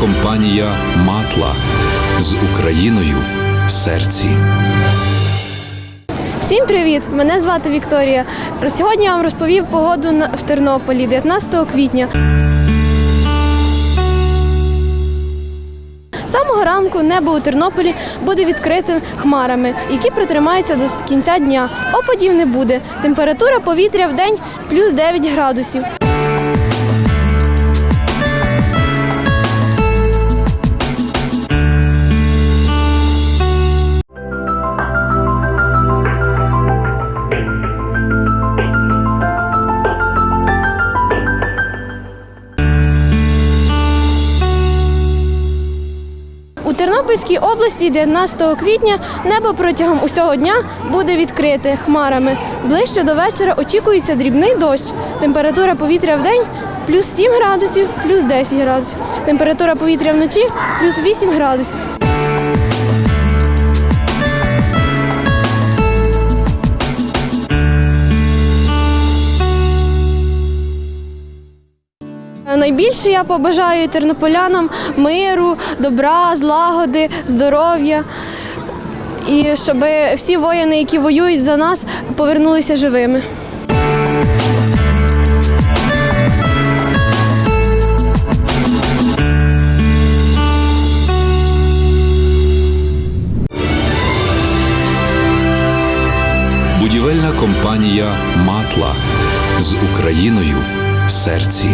компанія Матла з Україною в серці. Всім привіт! Мене звати Вікторія. Сьогодні я вам розповів погоду в Тернополі 19 квітня. Самого ранку небо у Тернополі буде відкритим хмарами, які протримаються до кінця дня. Опадів не буде. Температура повітря в день плюс 9 градусів. Тернопільській області 19 квітня небо протягом усього дня буде відкрите хмарами. Ближче до вечора очікується дрібний дощ. Температура повітря в день плюс 7 градусів, плюс 10 градусів. Температура повітря вночі плюс 8 градусів. Найбільше я побажаю тернополянам миру, добра, злагоди, здоров'я. І щоб всі воїни, які воюють за нас, повернулися живими. Будівельна компанія Матла з Україною серці.